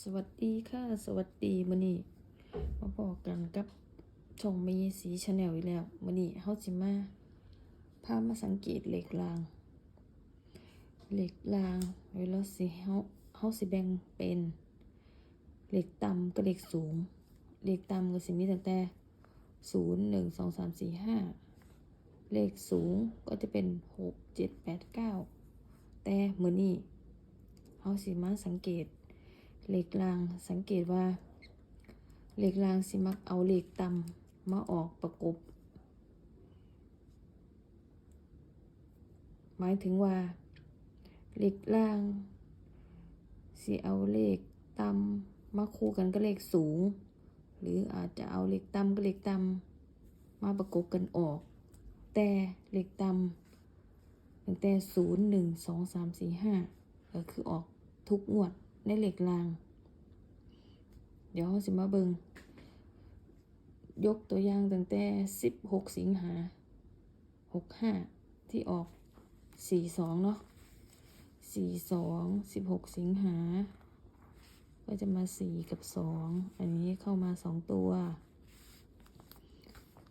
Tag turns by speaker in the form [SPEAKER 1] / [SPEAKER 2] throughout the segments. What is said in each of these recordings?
[SPEAKER 1] สวัสดีค่ะ สวัสดีมื้อนี้มาบอกกันกับช่องมีสีชาแนลอีกแล้วมื้อนี้เฮาสิมาพามาสังเกตเหล็กรางเหล็กรางเวลาสิเฮาเฮาสิแบ่งเป็นเหล็กต่ำกับเหล็กสูงเหล็กต่ำก็สิมีตั้งแต่ศูนย์หนึ่งสองสามสี่ห้าเลขสูงก็จะเป็นหกเจ็ดแปดเก้าแต่มือนี้เฮาสิมาสังเกต เหล็กรางสังเกตว่าเหล็กรางสิมักเอาเหล็กต่ำมาออกประกบ หมายถึงว่าเหล็กรางสิเอาเลขต่ำมาคู่กันกับเลขสูง หรืออาจจะเอาเหล็กต่ำกับเหล็กต่ำมาประกบกันออก แต่เหล็กต่ำตั้งแต่ศูนย์หนึ่งสองสามสี่ห้าก็คือออกทุกงวด ในเหล็กราง เดี๋ยวเราสิมาเบิงยกตัวอย่างตั้งแต่ 16 สิงหา 65 ที่ออก 42 เนาะ 42 16 สิงหา ก็จะมา 4 กับ 2 อันนี้เข้ามา 2 ตัว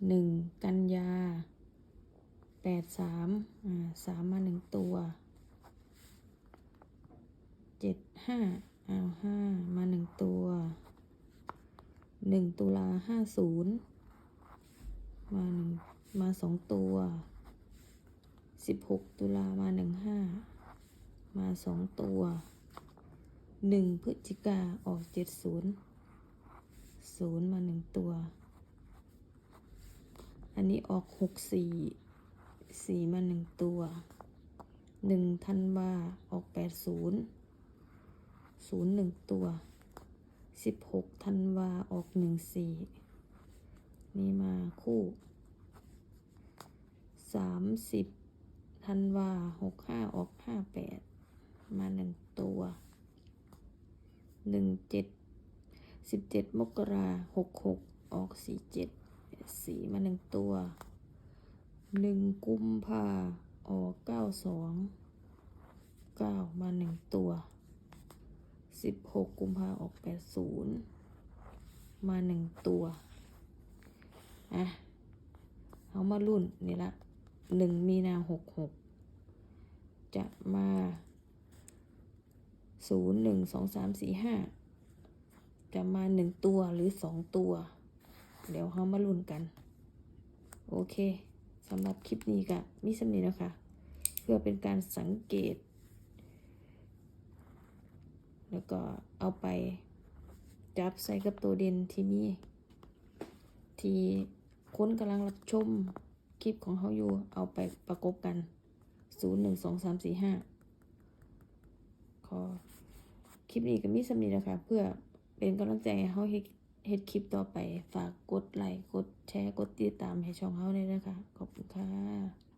[SPEAKER 1] 1 กันยา 8 3 อ่า 3 มา 1 ตัว เจ็ดห้าเอาห้ามาหนึ่งตัวหนึ่งตุลาห้าศูนย์มาหนึ่งมาสองตัวสิบหกตุลามาหนึ่งห้ามาสองตัวหนึ่งพฤศจิกาออกเจ็ดศูนย์ศูนย์มาหนึ่งตัว อันนี้ออกหกสี่สี่มาหนึ่งตัวหนึ่งธันวาออกแปดศูนย์ ศูนย์หนึ่งตัวสิบหกธันวาออกหนึ่งสี่นี่มาคู่สามสิบธันวาหกห้าออกห้าแปดมาหนึ่งตัวหนึ่งเจ็ดสิบเจ็ดมกราหกหกออกสี่เจ็ดสี่มาหนึ่งตัวหนึ่งกุมภาออกเก้าสองเก้ามาหนึ่งตัว สิบหกกุมภาออกแปดศูนย์มาหนึ่งตัวอะเอามารุ่นนี่ละหนึ่งมีนาหกหกจะมาศูนย์หนึ่งสองสามสี่ห้าจะมาหนึ่งตัวหรือสองตัว เดี๋ยวเขามารุ่นกัน โอเคสำหรับคลิปนี้ก็มีสำนีนะคะ เพื่อเป็นการสังเกต แล้วก็เอาไปจับใส่กับตัวเด่นที่มี ที่คนกำลังรับชมคลิปของเขาอยู่ เอาไปประกบกัน 0 1 2 3 4 5 ขอคลิปนี้ก็มีสำนีนะคะ เพื่อเป็นกำลังใจให้เขาเฮ็ดเฮ็ดคลิปต่อไป ฝากกดไลค์ กดแชร์ กดติดตามให้ช่องเขาเลยนะคะ ขอบคุณค่ะ